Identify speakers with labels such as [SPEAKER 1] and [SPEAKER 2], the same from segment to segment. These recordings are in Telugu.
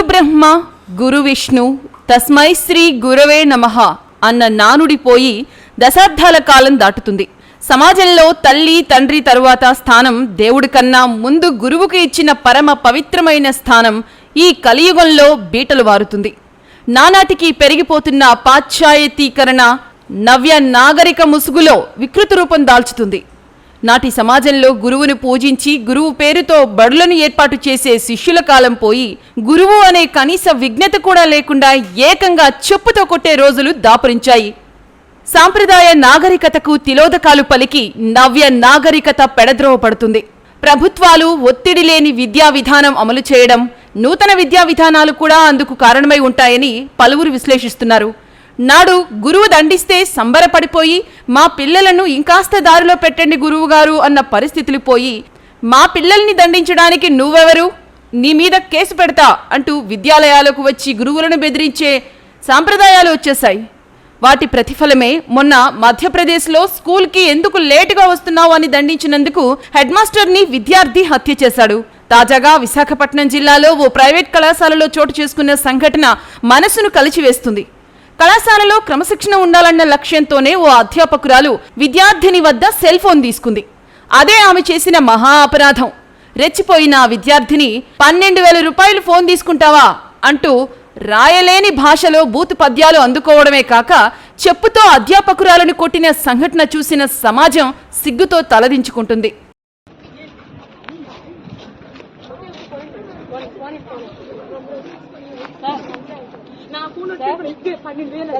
[SPEAKER 1] గురుబ్రహ్మ గురు విష్ణు తస్మై శ్రీ గురవే నమః అన్న నానుడి పోయి దశాబ్దాల కాలం దాటుతుంది. సమాజంలో తల్లి తండ్రి తరువాత స్థానం దేవుడి కన్నా ముందు గురువుకు ఇచ్చిన పరమ పవిత్రమైన స్థానం ఈ కలియుగంలో బీటలు వారుతుంది. నానాటికి పెరిగిపోతున్న పాశ్చాయతీకరణ నవ్య నాగరిక ముసుగులో వికృత రూపం దాల్చుతుంది. నాటి సమాజంలో గురువును పూజించి గురువు పేరుతో బడులను ఏర్పాటు చేసే శిష్యుల కాలం పోయి గురువు అనే కనీస విజ్ఞత కూడా లేకుండా ఏకంగా చెప్పుతో కొట్టే రోజులు దాపురించాయి. సాంప్రదాయ నాగరికతకు తిలోదకాలు పలికి నవ్య నాగరికత పెడద్రోవపడుతుంది ప్రభుత్వాలు ఒత్తిడి లేని విద్యా విధానం అమలు చేయడం నూతన విద్యా విధానాలు కూడా అందుకు కారణమై ఉంటాయని పలువురు విశ్లేషిస్తున్నారు. నాడు గురువు దండిస్తే సంబరపడిపోయి మా పిల్లలను ఇంకాస్త దారిలో పెట్టండి గురువుగారు అన్న పరిస్థితులు పోయి మా పిల్లల్ని దండించడానికి నువ్వెవరు? నీ మీద కేసు పెడతా అంటూ విద్యాలయాలకు వచ్చి గురువులను బెదిరించే సాంప్రదాయాలు వచ్చేశాయి. వాటి ప్రతిఫలమే మొన్న మధ్యప్రదేశ్లో స్కూల్కి ఎందుకు లేటుగా వస్తున్నావు అని దండించినందుకు హెడ్ మాస్టర్ని విద్యార్థి హత్య చేశాడు. తాజాగా విశాఖపట్నం జిల్లాలో ఓ ప్రైవేట్ కళాశాలలో చోటు చేసుకున్న సంఘటన మనసును కలిచివేస్తుంది. కళాశాలలో క్రమశిక్షణ ఉండాలన్న లక్ష్యంతోనే ఓ అధ్యాపకురాలు విద్యార్థిని వద్ద సెల్ ఫోన్ తీసుకుంది. అదే ఆమె చేసిన మహా అపరాధం. రెచ్చిపోయిన ఆ విద్యార్థిని పన్నెండు వేల రూపాయలు ఫోన్ తీసుకుంటావా? అంటూ రాయలేని భాషలో బూతు పద్యాలు అందుకోవడమే కాక చెప్పుతో అధ్యాపకురాలను కొట్టిన సంఘటన చూసిన సమాజం సిగ్గుతో తలదించుకుంటుంది.
[SPEAKER 2] నా ఫోన్ వచ్చి ఇచ్చే పన్నెండు వేలు.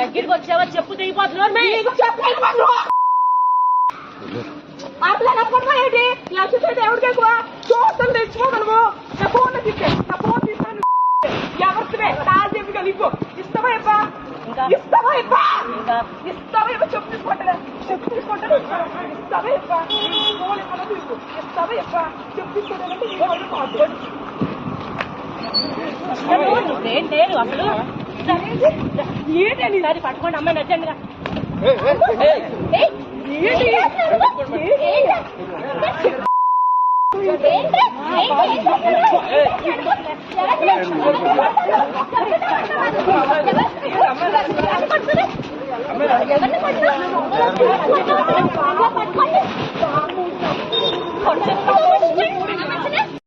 [SPEAKER 3] దగ్గరికి వచ్చావా? చెప్పు
[SPEAKER 2] వాళ్ళు. అట్లా నమ్మకం ఏంటి? లక్ష ఎవరికి ఎక్కువ? చూస్తాను తెచ్చుకో మనము. నా ఫోన్ నా ఫోన్ తీసుకొని ఎవరివే తాజా చెప్పి కలిపో ఇస్తావా ఇవ్వా? ఇస్తావా ఇవ్వా? ఇస్తావా ఇవ్వ? చెప్పు తీసుకుంటారా చెప్పు తీసుకుంటారా ఇస్తావా ఇవ్వా? చెప్ప
[SPEAKER 3] అసలు
[SPEAKER 2] ఏంటండి
[SPEAKER 3] దాన్ని పట్టుకోండి అమ్మాయి
[SPEAKER 2] నచ్చండిగా